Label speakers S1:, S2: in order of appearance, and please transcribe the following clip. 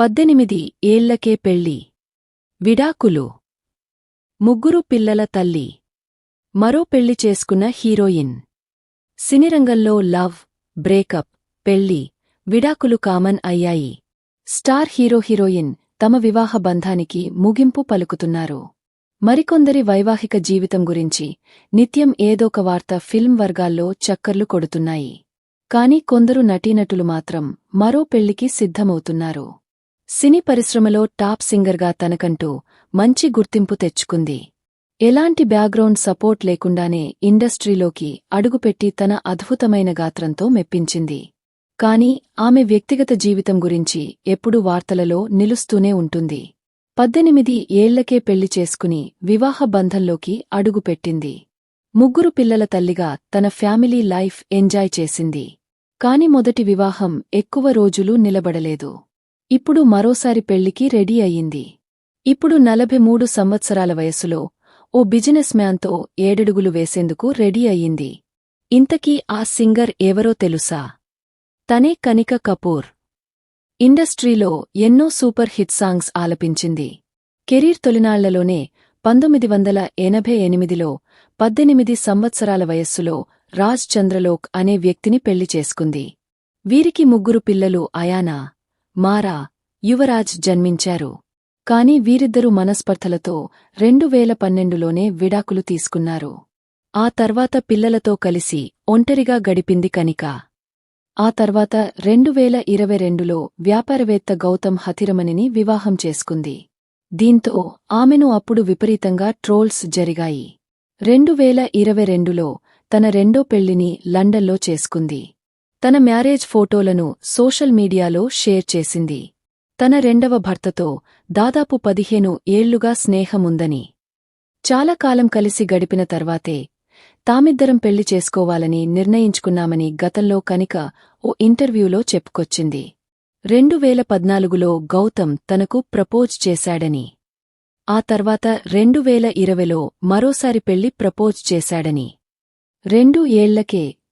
S1: పద్దెనిమిది ఏళ్ళకే పెళ్ళి విడాకులు. ముగ్గురు పిల్లల తల్లి. మరో పెళ్ళి చేసుకున్న హీరోయిన్. సినిరంగంలో లవ్ బ్రేకప్ పెళ్ళి విడాకులు కామన్ అయ్యాయి. స్టార్ హీరో హీరోయిన్ తమ వివాహ బంధానికి ముగింపు పలుకుతున్నారు. మరికొందరి వైవాహిక జీవితం గురించి నిత్యం ఏదోక వార్త ఫిల్మ్ వర్గాల్లో చక్కర్లు కొడుతున్నాయి. కాని కొందరు నటీనటులు మాత్రం మరో పెళ్ళికి సిద్ధమవుతున్నారు. సినీ పరిశ్రమలో టాప్ సింగర్గా తనకంటూ మంచి గుర్తింపు తెచ్చుకుంది. ఎలాంటి బ్యాక్గ్రౌండ్ సపోర్ట్ లేకుండానే ఇండస్ట్రీలోకి అడుగుపెట్టి తన అద్భుతమైన గాత్రంతో మెప్పించింది. కాని ఆమె వ్యక్తిగత జీవితం గురించి ఎప్పుడూ వార్తలలో నిలుస్తూనే ఉంటుంది. పద్దెనిమిది ఏళ్ళకే పెళ్ళి చేసుకుని వివాహ బంధంలోకి అడుగుపెట్టింది. ముగ్గురు పిల్లల తల్లిగా తన ఫ్యామిలీ లైఫ్ ఎంజాయ్ చేసింది. కాని మొదటి వివాహం ఎక్కువ రోజులు నిలబడలేదు. ఇప్పుడు మరోసారి పెళ్ళికి రెడీ అయింది ఇప్పుడు నలభై మూడు సంవత్సరాల వయసులో ఓ బిజినెస్ మ్యాన్తో ఏడడుగులు వేసేందుకు రెడీ అయ్యింది. ఇంతకీ ఆ సింగర్ ఎవరో తెలుసా? తనే కనిక కపూర్. ఇండస్ట్రీలో ఎన్నో సూపర్ హిట్ సాంగ్స్ ఆలపించింది. కెరీర్ తొలినాళ్ళలోనే పంతొమ్మిది వందల ఎనభై ఎనిమిదిలో పద్దెనిమిది సంవత్సరాల వయస్సులో రాజ్ చంద్రలోక్ అనే వ్యక్తిని పెళ్ళి చేసుకుంది. వీరికి ముగ్గురు పిల్లలు అయానా? మారా యువరాజ్ జన్మించారు. కాని వీరిద్దరూ మనస్పర్ధలతో రెండు వేల పన్నెండులోనే విడాకులు తీసుకున్నారు. ఆ తర్వాత పిల్లలతో కలిసి ఒంటరిగా గడిపింది కనిక. ఆ తర్వాత రెండు వేల ఇరవై రెండులో వ్యాపారవేత్త గౌతమ్ హతిరమణిని వివాహం చేసుకుంది. దీంతో ఆమెను అప్పుడు విపరీతంగా ట్రోల్స్ జరిగాయి. రెండు వేల ఇరవై రెండులో తన రెండో పెళ్ళిని లండన్లో చేసుకుంది. తన మ్యారేజ్ ఫోటోలను సోషల్ మీడియాలో షేర్ చేసింది. తన రెండవ భర్తతో దాదాపు పదిహేను ఏళ్ళుగా స్నేహముందని. చాలా కాలం కలిసి గడిపిన తర్వాతే తామిద్దరం పెళ్ళి చేసుకోవాలని నిర్ణయించుకున్నామని గతంలో కనిక ఓ ఇంటర్వ్యూలో చెప్పుకొచ్చింది. రెండు వేల పద్నాలుగులో గౌతమ్ తనకు ప్రపోజ్ చేశాడని. ఆ తర్వాత రెండు వేల ఇరవైలో మరోసారి పెళ్ళి ప్రపోజ్ చేశాడని. రెండు ఏళ్ళకే